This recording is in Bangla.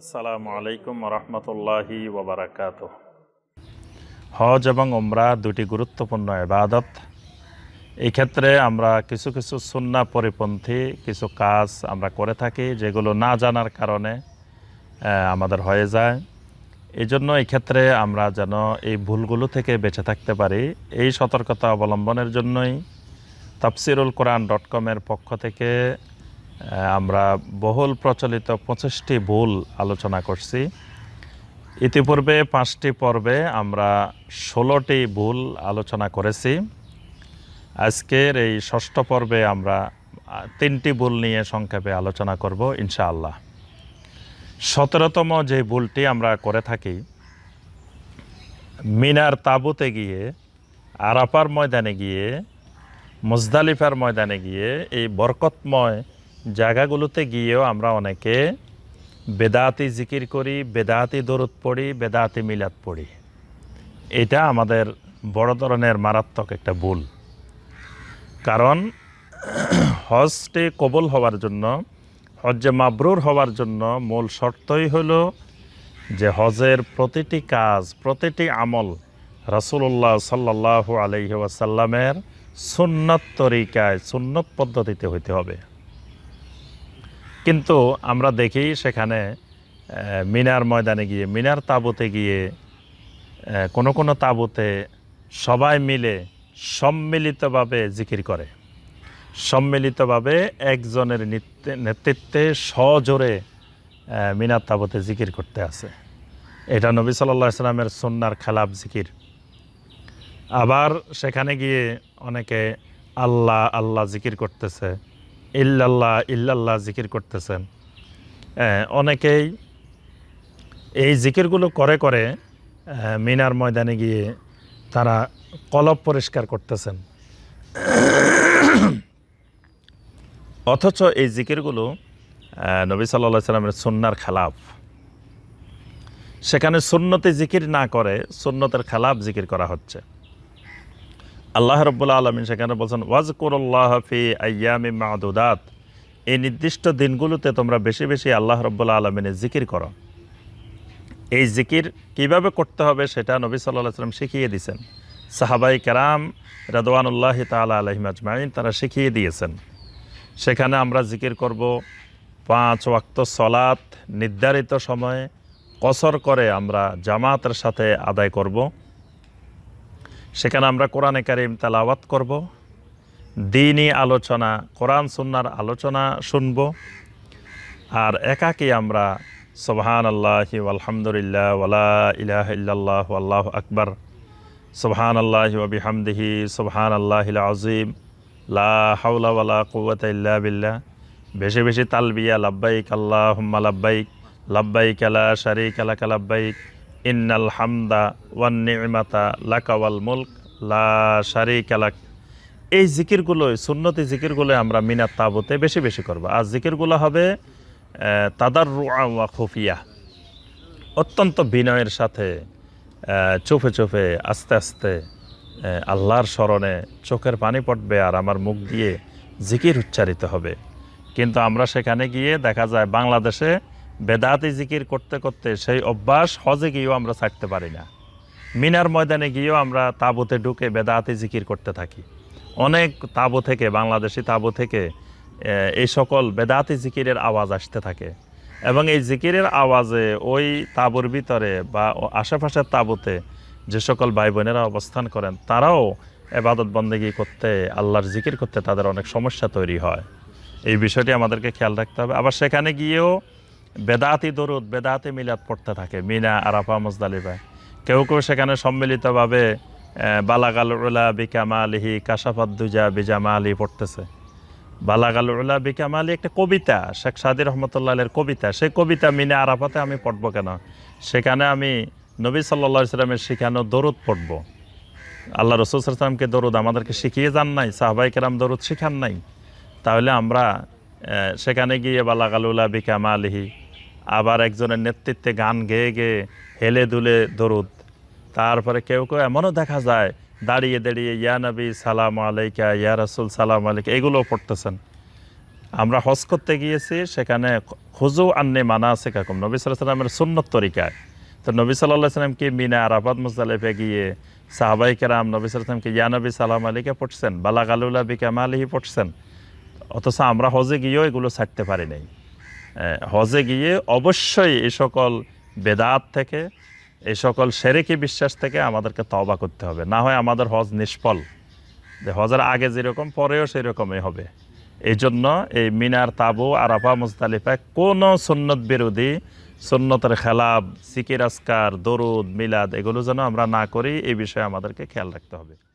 আসসালামু আলাইকুম রহমতুল্লাহি ওবরাকাত হজ এবং ওমরা দুটি গুরুত্বপূর্ণ এবাদত এই ক্ষেত্রে আমরা কিছু কিছু সুন্না পরিপন্থী কিছু কাজ আমরা করে থাকি, যেগুলো না জানার কারণে আমাদের হয়ে যায়। এই জন্য এই ক্ষেত্রে আমরা যেন এই ভুলগুলো থেকে বেঁচে থাকতে পারি। এই সতর্কতা অবলম্বনের জন্যই তাফসিরুল কোরআন ডট কমের পক্ষ থেকে আমরা বহুল প্রচলিত পঁচিশটি ভুল আলোচনা করছি। ইতিপূর্বে পাঁচটি পর্বে আমরা ষোলোটি ভুল আলোচনা করেছি। আজকের এই ষষ্ঠ পর্বে আমরা তিনটি ভুল নিয়ে সংক্ষেপে আলোচনা করব ইনশাআল্লাহ। সতেরোতম যে ভুলটি আমরা করে থাকি, মিনার তাঁবুতে গিয়ে আরাপার ময়দানে গিয়ে, মুজদালিফার ময়দানে গিয়ে এই বরকতময় জায়গাগুলোতে গিয়েও আমরা অনেকে বেদাতি জিকির করি, বেদাতি দরুদ পড়ি, বেদাতি মিলাদ পড়ি। এটা আমাদের বড় ধরনের মারাত্মক একটা ভুল। কারণ হজটি কবুল হওয়ার জন্য, হজ্জে মাবরুর হওয়ার জন্য মূল শর্তই হলো যে হজের প্রতিটি কাজ, প্রতিটি আমল রাসূলুল্লাহ সাল্লাহ আলহি সুন্নত তরিকায়, সুন্নত পদ্ধতিতে হইতে হবে। কিন্তু আমরা দেখি সেখানে মিনার ময়দানে গিয়ে, মিনার তাঁবুতে গিয়ে কোনো কোনো তাঁবুতে সবাই মিলে সম্মিলিতভাবে জিকির করে। সম্মিলিতভাবে একজনের নেতৃত্বে সজোরে মিনার তাবতে জিকির করতে আছে এটা নবী সাল্লাহ সাল্লামের সন্ন্যার খেলাফ জিকির। আবার সেখানে গিয়ে অনেকে আল্লাহ আল্লাহ জিকির করতেছে। ইল্লাল্লাহ ইল্লাল্লাহ জিকির করতেছেন। আহ, অনেকেই এই জিকিরগুলো করে করে মিনার ময়দানে গিয়ে তারা কলব পরিষ্কার করতেছেন। অথচ এই জিকিরগুলো নবী সাল্লা সাল্লামের সুন্নার খেলাফ। সেখানে সুন্নতে জিকির না করে সুন্নতের খেলাফ জিকির করা হচ্ছে। আল্লাহ রব্বুল্লা আলমিন সেখানে বলছেন, ওয়াজকুরুল্লাহ ফি আয়ামি মাদুদাত। এই নির্দিষ্ট দিনগুলোতে তোমরা বেশি বেশি আল্লাহ রব্বুল্লা আলমিনের জিকির করো। এই জিকির কীভাবে করতে হবে সেটা নবী সাল্লাহ সাল্লাম শিখিয়ে দিয়েছেন। সাহাবাই কেরাম রাদওয়ানুল্লাহ তালা আলহিম আজমাইন তারা শিখিয়ে দিয়েছেন। সেখানে আমরা জিকির করব পাঁচ ওয়াক্ত সলাত নির্ধারিত সময়ে কসর করে আমরা জামাতের সাথে আদায় করব। সেখানে আমরা কোরআনে কারিম তালাওয়াত করব দিনই আলোচনা, কোরআন সুন্নার আলোচনা শুনব, আর একাকী আমরা সুবহান আল্লাহি আলহামদুলিল্লাহ ওয়ালা ইলাহ ইল্লাল্লাহ আল্লাহ আকবার সুবহান আল্লাহি ওবিহামদিহি সুবহান আল্লাহিল আজিম লা হাওলা ওয়ালা কুওয়াতা ইল্লা বিল্লাহ। বেশি বেশি তালবিয়া, লাব্বাইক আল্লাহুম্মা লাব্বাইক লাব্বাইক লা শারীকা লাকা লাব্বাইক ইন্নাল হামদা ওয়ান নি'মাতা লাকাওয়াল মুলক, লা শারীকা লাক। এই জিকিরগুলো সুন্নতি জিকিরগুলো আমরা মিনার তাবুতে বেশি বেশি করব। আর জিকিরগুলো হবে তাদার ওয়া খুফিয়া। অত্যন্ত বিনয়ের সাথে চোফে চোফে আস্তে আস্তে আল্লাহর স্মরণে চোখের পানি পড়বে আর আমার মুখ দিয়ে জিকির উচ্চারিত হবে। কিন্তু আমরা সেখানে গিয়ে দেখা যায় বাংলাদেশে বেদাতি জিকির করতে করতে সেই অভ্যাস হজে গিয়েও আমরা ছাড়তে পারি না। মিনার ময়দানে গিয়েও আমরা তাঁবুতে ঢুকে বেদাতি জিকির করতে থাকি। অনেক তাঁবু থেকে, বাংলাদেশি তাঁবু থেকে এই সকল বেদাতি জিকিরের আওয়াজ আসতে থাকে। এবং এই জিকিরের আওয়াজে ওই তাঁবুর ভিতরে বা আশেপাশের তাঁবুতে যে সকল ভাই বোনেরা অবস্থান করেন, তারাও এবাদত বন্দেগি করতে, আল্লাহর জিকির করতে তাদের অনেক সমস্যা তৈরি হয়। এই বিষয়টি আমাদেরকে খেয়াল রাখতে হবে। আবার সেখানে গিয়েও বেদাতি দরুদ, বেদাতি মিলাদ পড়তে থাকে, মিনা, আরাফা মুজদালিফায় কেউ কেউ সেখানে সম্মিলিতভাবে বালাগাল উলা কাশাফাদ্দুজা বিজামা আলী পড়তেছে। বালাগাল উলা বিকামা আলী একটা কবিতা, শেখ সাদি রহমতুল্লাহের কবিতা। সেই কবিতা মিনা, আরাফাতে আমি পড়ব কেন? সেখানে আমি নবী সাল্লা সাল্লামের শিখানো দরুদ পড়ব। আল্লাহ রসুল সাল্লামকে দরুদ আমাদেরকে শিখিয়ে যান নাই সাহবাই কেরাম দরুদ শিখান নাই। তাহলে আমরা সেখানে গিয়ে বালাগালুলা বিকামা আলিহি আবার একজনের নেতৃত্বে গান গেয়ে গেয়ে হেলে দুলে দরুদ। তারপরে কেউ কেউ এমনও দেখা যায়, দাঁড়িয়ে দাঁড়িয়ে, ইয়া নবী, সালাম আলাইকা, ইয়া রাসুল, সালাম আলাইকা এগুলোও পড়তেছেন। আমরা হজ করতে গিয়েছি, সেখানে খুজু আন্নে মানা আছে কাকুম নবী সাল্লাহ সাল্লামের সুন্নত তরিকায়। তো নবী সাল্লাহ সাল্লামকে মিনা আরাফাত, মুজদালিফে গিয়ে সাহাবাই কেরাম নবী সাল্লামকে ইয়া নবী, সালাম আলীকে পড়ছেন? বালা গালুল্লা বিকামা আলিহি পড়ছেন? অথচ আমরা হজে গিয়েও এগুলো ছাড়তে পারি নাই। হজে গিয়ে অবশ্যই এই সকল বেদাত থেকে, এই সকল সেরেকি বিশ্বাস থেকে আমাদেরকে তবা করতে হবে। না হয় আমাদের হজ নিষ্ফল। যে হজের আগে যেরকম, পরেও সেই রকমই হবে। এই জন্য এই মিনার তাবু, আরাফা মুজতালিফায় কোনো সুন্নত বিরোধী, সুন্নতের খেলাফ, সিকির আসকার দরুদ, মিলাদ, এগুলো যেন আমরা না করি, এই বিষয়ে আমাদেরকে খেয়াল রাখতে হবে।